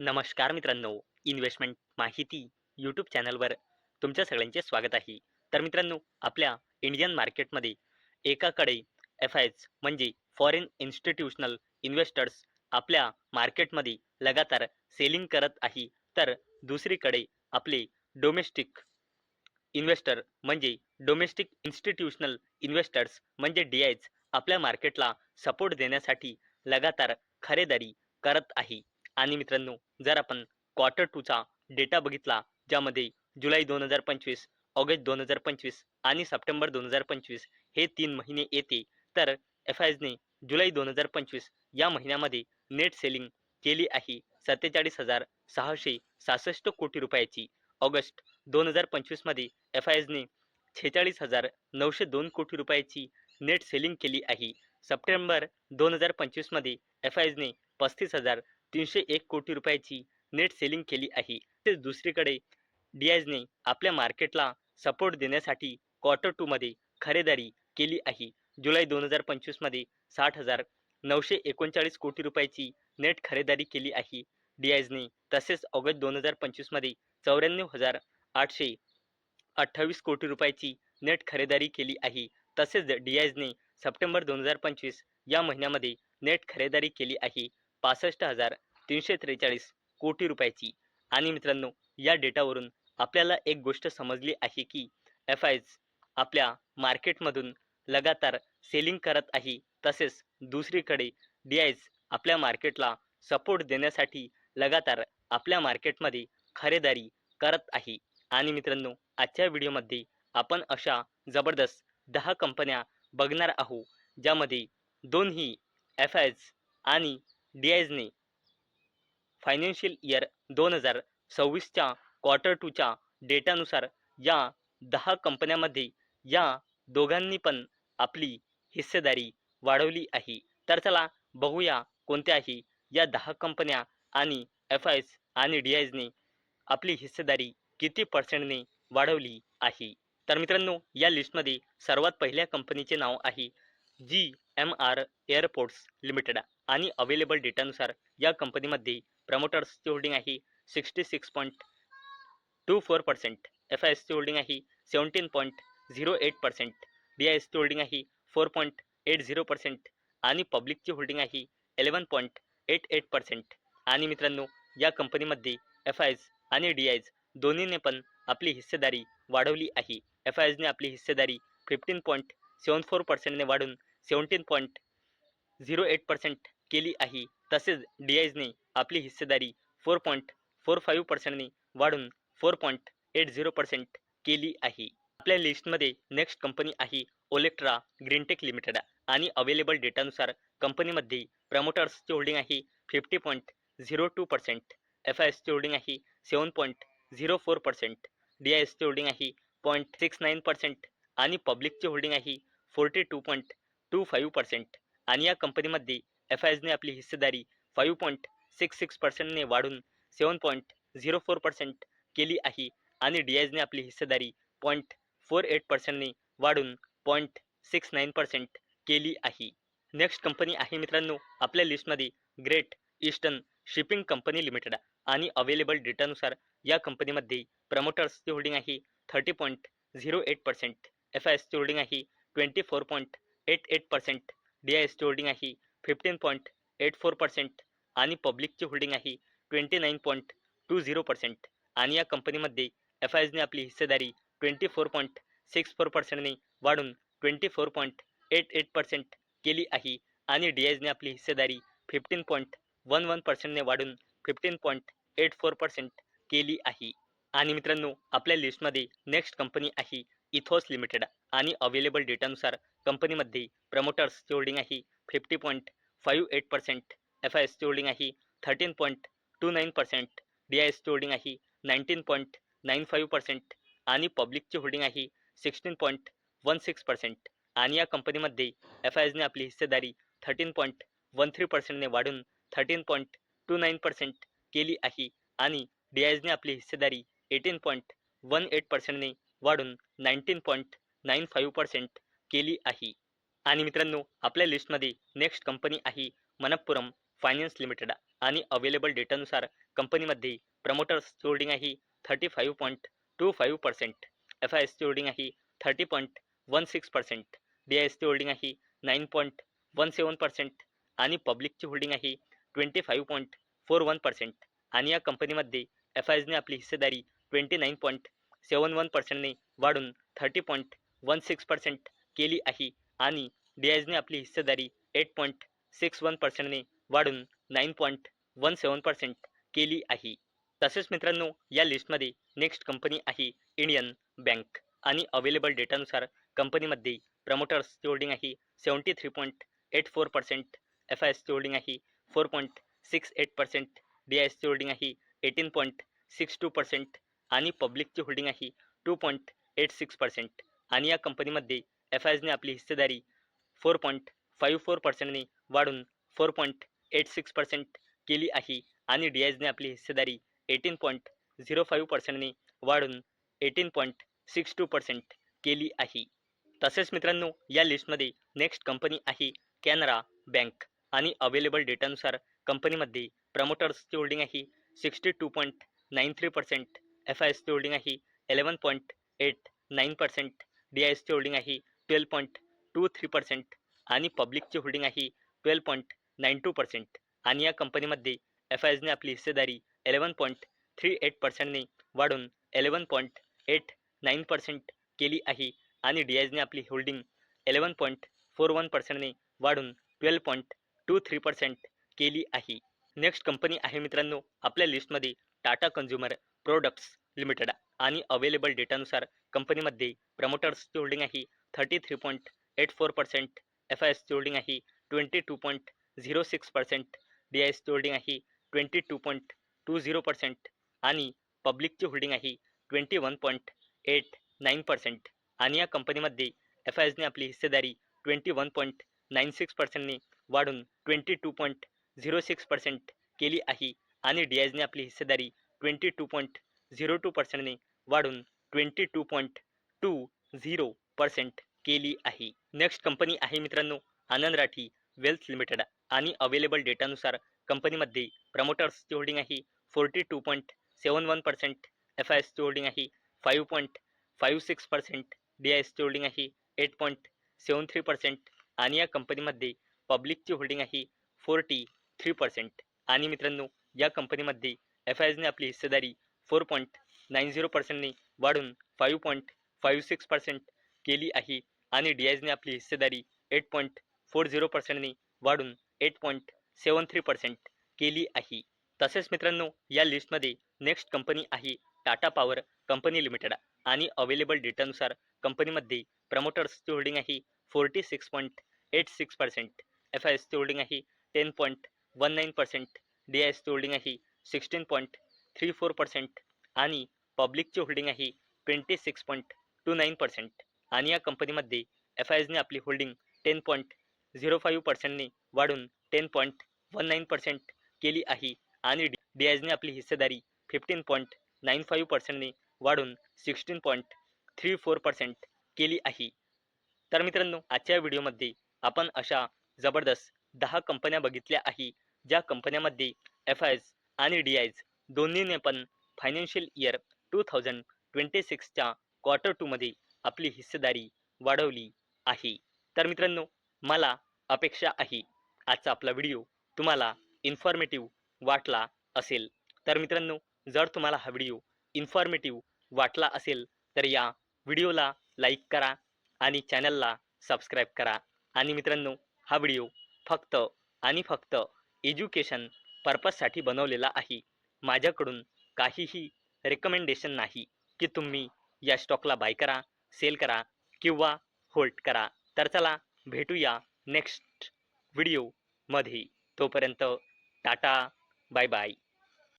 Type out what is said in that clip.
नमस्कार मित्रांनो इन्व्हेस्टमेंट माहिती यूट्यूब चॅनलवर तुमच्या सगळ्यांचे स्वागत आहे. तर मित्रांनो आपल्या इंडियन मार्केटमध्ये एकाकडे एफ आयज म्हणजे फॉरेन इन्स्टिट्यूशनल इन्व्हेस्टर्स आपल्या मार्केटमध्ये लगातार सेलिंग करत आहे. तर दुसरीकडे आपले डोमेस्टिक इन्व्हेस्टर म्हणजे डोमेस्टिक इन्स्टिट्यूशनल इन्व्हेस्टर्स म्हणजे डी आयज आपल्या मार्केटला सपोर्ट देण्यासाठी लगातार खरेदारी करत आहे. आणि मित्रांनो जर आपण क्वार्टर टूचा डेटा बघितला ज्यामध्ये जुलै दोन हजार पंचवीस ऑगस्ट दोन हजार पंचवीस आणि सप्टेंबर दोन हजार पंचवीस हे तीन महिने येते तर एफ आयजने जुलै दोन हजार पंचवीस या महिन्यामध्ये नेट सेलिंग केली आहे सत्तेचाळीस हजार सहाशे सहासष्ट कोटी रुपयाची. ऑगस्ट दोन हजार पंचवीसमध्ये एफ आयजने छेचाळीस हजार नऊशे दोन कोटी रुपयाची नेट सेलिंग केली आहे. सप्टेंबर दोन हजार पंचवीसमध्ये एफ आयजने पस्तीस हजार तीनशे एक कोटी रुपयाची नेट सेलिंग केली आहे. तसेच दुसरीकडे डिआयजने आपल्या मार्केटला सपोर्ट देण्यासाठी क्वार्टर टूमध्ये खरेदारी केली आहे. जुलै दोन हजार पंचवीसमध्ये साठ हजार नऊशे एकोणचाळीस कोटी रुपयाची नेट खरेदारी केली आहे. डिआयजने तसेच ऑगस्ट दोन हजार पंचवीसमध्ये चौऱ्याण्णव हजार आठशे अठ्ठावीस कोटी रुपयाची नेट खरेदारी केली आहे. तसेच डिआयजने सप्टेंबर दोन हजार पंचवीस या महिन्यामध्ये नेट खरेदारी केली आहे. पासष्ट हजार तीनशे त्रेचाळीस कोटी रुपयाची. आणि मित्रांनो या डेटावरून आपल्याला एक गोष्ट समजली आहे की एफ आयज आपल्या मार्केटमधून लगातार सेलिंग करत आहे. तसेच दुसरीकडे डी आयज आपल्या मार्केटला सपोर्ट देण्यासाठी लगातार आपल्या मार्केटमध्ये खरेदारी करत आहे. आणि मित्रांनो आजच्या व्हिडिओमध्ये आपण अशा जबरदस्त दहा कंपन्या बघणार आहोत ज्यामध्ये दोन्ही एफ आयज आणि डी आयजने फायनान्शियल इयर दोन हजार सव्वीसच्या क्वार्टर टूच्या डेटानुसार या दहा कंपन्यामध्ये या दोघांनी पण आपली हिस्सेदारी वाढवली आहे. तर चला बघूया कोणत्याही या दहा कंपन्या आणि एफ आयस आणि डी आयजने आपली हिस्सेदारी किती पर्सेंटने वाढवली आहे. तर मित्रांनो या लिस्टमध्ये सर्वात पहिल्या कंपनीचे नाव आहे G M R airports limited आणि अवेलेबल डेटानुसार या कंपनीमध्ये प्रमोटर्सची होल्डिंग आहे sixty six point two four percent F I एसची होल्डिंग आहे seventeen point zero eight percent D I एसची होल्डिंग आहे four point eight zero percent आणि पब्लिकची होल्डिंग आहे eleven point eight eight percent आणि मित्रांनो या कंपनीमध्ये एफ आयज आणि डी आयज दोन्हीने पण आपली हिस्सेदारी वाढवली आहे. एफ आय एजने आपली हिस्सेदारी फिफ्टीन पॉईंट सेवन फोर पर्सेंटने वाढून seventeen point zero eight percent केली आहे. तसेच डी आयजने आपली हिस्सेदारी फोर पॉईंट फोर फाईव्ह पर्सेंटने वाढून four point eight zero percent केली आहे. आपल्या लिस्टमध्ये नेक्स्ट कंपनी आहे ओलेक्ट्रा ग्रीनटेक लिमिटेड आणि अवेलेबल डेटानुसार कंपनीमध्ये प्रमोटर्सची होल्डिंग आहे fifty point zero two percent F I एसची होल्डिंग आहे seven point zero four percent D I एसची होल्डिंग आहे पॉईंट सिक्स नाईन पर्सेंट आणि पब्लिकची होल्डिंग आहे forty two point two five percent आणि या कंपनीमध्ये एफ आय आपली हिस्सेदारी फाईव्ह पॉईंट सिक्स सिक्स पर्सेंटने वाढून seven point zero four percent केली आहे आणि डी आयजने आपली हिस्सेदारी पॉईंट फोर एट पर्सेंटने वाढून पॉईंट सिक्स नाईन पर्सेंट केली आहे. नेक्स्ट कंपनी आहे मित्रांनो आपल्या लिस्टमध्ये great eastern shipping company limited आणि अवेलेबल डेटानुसार या कंपनीमध्ये प्रमोटर्सची होल्डिंग आहे thirty point zero eight percent F I एसची होल्डिंग आहे twenty four point eight eight percent D I एसची होल्डिंग आहे fifteen point eight four percent आणि पब्लिकची होल्डिंग आहे twenty nine point two zero percent आणि या कंपनीमध्ये एफ आय एसने आपली हिस्सेदारी twenty four point six four पर्सेंटने वाढून twenty four point eight eight percent केली आहे. आणि डी आयजने आपली हिस्सेदारी फिफ्टीन पॉईंट वन वन पर्सेंटने वाढून fifteen point eight four percent केली आहे. आणि मित्रांनो आपल्या लिस्टमध्ये नेक्स्ट कंपनी आहे इथॉस लिमिटेड. आणि अवेलेबल डेटानुसार कंपनीमध्ये प्रमोटर्सची होल्डिंग आहे fifty point five eight percent F I एसची होल्डिंग आहे thirteen point two nine percent D I एसची होल्डिंग आहे nineteen point nine five percent आणि पब्लिकची होल्डिंग आहे sixteen point one six percent आणि या कंपनीमध्ये एफ आय एसने आपली हिस्सेदारी थर्टीन पॉईंट वन थ्री पर्सेंटने वाढून thirteen point two nine percent केली आहे आणि डी आय एसने आपली हिस्सेदारी एटीन पॉईंट वन एट पर्सेंटने वाढून nineteen point nine five percent केली आहे. आणि मित्रांनो आपल्या लिस्टमध्ये नेक्स्ट कंपनी आहे मनप्पुरम फायनान्स लिमिटेड आणि अवेलेबल डेटानुसार कंपनीमध्ये प्रमोटर्सची होल्डिंग आहे thirty five point two five percent F I एसची होल्डिंग आहे thirty point one six percent D I एसची होल्डिंग आहे nine point one seven percent आणि पब्लिकची होल्डिंग आहे twenty five point four one percent आणि या कंपनीमध्ये एफ आय एसने आपली हिस्सेदारी twenty nine point seven one पर्सेंटने वाढून thirty point one six percent केली आहे आणि डी आपली हिस्सेदारी एट पॉईंट सिक्स वन पर्सेंटने वाढून nine point one seven percent केली आहे. तसेच मित्रांनो या लिस्टमध्ये नेक्स्ट कंपनी आहे इंडियन बँक आणि अवेलेबल डेटानुसार कंपनीमध्ये प्रमोटर्सची होल्डिंग आहे seventy three point eight four percent F I एसची होल्डिंग आहे four point six eight percent D I एसची होल्डिंग आहे eighteen point six two percent आणि पब्लिकची होल्डिंग आहे two point eight six percent आणि या कंपनीमध्ये एफ आय एसने आपली हिस्सेदारी फोर पॉईंट फाईव्ह फोर पर्सेंटने वाढून four point eight six percent केली आहे आणि डी आपली हिस्सेदारी एटीन पॉईंट झिरो फाईव्ह पर्सेंटने वाढून eighteen point six two percent केली आहे. तसेच मित्रांनो या लिस्टमध्ये नेक्स्ट कंपनी आहे कॅनरा बँक आणि अवेलेबल डेटानुसार कंपनीमध्ये प्रमोटर्सची होल्डिंग आहे sixty two point nine three percent F I एसची होल्डिंग आहे eleven point eight nine percent D I एसची होल्डिंग आहे twelve point two three percent आणि पब्लिकची होल्डिंग आहे twelve point nine two percent आणि या कंपनीमध्ये एफ आय एसने आपली हिस्सेदारी एलेवन पॉईंट थ्री एट पर्सेंटने वाढून eleven point eight nine percent केली आहे. आणि डी आय एसने आपली holding eleven point four one पर्सेंटने वाढून twelve point two three percent केली आहे. नेक्स्ट कंपनी आहे मित्रांनो आपल्या लिस्टमध्ये टाटा कन्झ्युमर प्रोडक्ट्स लिमिटेड आणि अवेलेबल डेटानुसार कंपनीमध्ये प्रमोटर्सची होल्डिंग आहे thirty three point eight four percent F I एसची होल्डिंग आहे twenty two point zero six percent D I एसची होल्डिंग आहे twenty two point two zero percent आणि पब्लिकची होल्डिंग आहे twenty one point eight nine percent. आणि या कंपनीमध्ये एफ आय एसने आपली हिस्सेदारी twenty one point nine six पर्सेंटने वाढून twenty two point zero six percent केली आहे आणि डी आय एसने आपली हिस्सेदारी twenty two point zero two पर्सेंटने वाढून twenty two point two zero percent. केली आहे. नेक्स्ट कंपनी आहे मित्रांनो आनंद राठी वेल्थ लिमिटेड आणि अवेलेबल डेटानुसार कंपनीमध्ये प्रमोटर्सची होल्डिंग आहे. Forty two point seven one percent F I एसची होल्डिंग आहे. Five point five six percent D I एसची होल्डिंग आहे. Eight point seven three percent आणि या कंपनीमध्ये पब्लिकची होल्डिंग आहे. फोर्टी थ्री पर्सेंट आणि मित्रांनो या कंपनीमध्ये एफ आय एसने आपली हिस्सेदारी फोर पॉईंट नाईन झिरो पर्सेंटने वाढून five point five six percent केली आहे. आणि डी आपली हिस्सेदारी एट पॉईंट फोर झिरो पर्सेंटने वाढून eight point seven three percent केली आहे. तसेच मित्रांनो या लिस्टमध्ये नेक्स्ट कंपनी आहे टाटा पॉवर कंपनी लिमिटेड आणि अवेलेबल डेटानुसार कंपनीमध्ये प्रमोटर्सची होल्डिंग आहे forty six point eight six percent F I एसची होल्डिंग आहे ten point one nine percent D I एसची होल्डिंग आहे sixteen point three four percent आणि पब्लिकची होल्डिंग आहे twenty six point two nine percent आणि या कंपनीमध्ये एफ आय एसने आपली holding ten point zero five पर्सेंटने वाढून ten point one nine percent केली आहे. आणि डी डी आय एसने आपली हिस्सेदारी फिफ्टीन पॉईंट नाईन फाईव्ह पर्सेंटने वाढून sixteen point three four percent केली आहे. तर मित्रांनो आजच्या व्हिडिओमध्ये आपण अशा जबरदस्त दहा कंपन्या बघितल्या आहे ज्या कंपन्यामध्ये एफ आय एस आणि डी आयज दोन्हीने पण financial year two thousand twenty सिक्सच्या quarter टूमध्ये आपली हिस्सेदारी वाढवली आहे. तर मित्रांनो मला अपेक्षा आहे. आजचा आपला व्हिडिओ तुम्हाला इन्फॉर्मेटिव्ह वाटला असेल. तर मित्रांनो जर तुम्हाला हा व्हिडिओ इन्फॉर्मेटिव्ह वाटला असेल तर या व्हिडिओला लाईक करा आणि चॅनलला सबस्क्राईब करा. आणि मित्रांनो हा व्हिडिओ फक्त आणि फक्त एज्युकेशन पर्पजसाठी बनवलेला आहे. माझ्याकडून काहीही रेकमेंडेशन नाही की तुम्ही या स्टॉकला बाय करा. सेल करा किंवा होल्ड करा. तर चला भेटूया नेक्स्ट व्हिडिओमध्ये तोपर्यंत टाटा बाय बाय.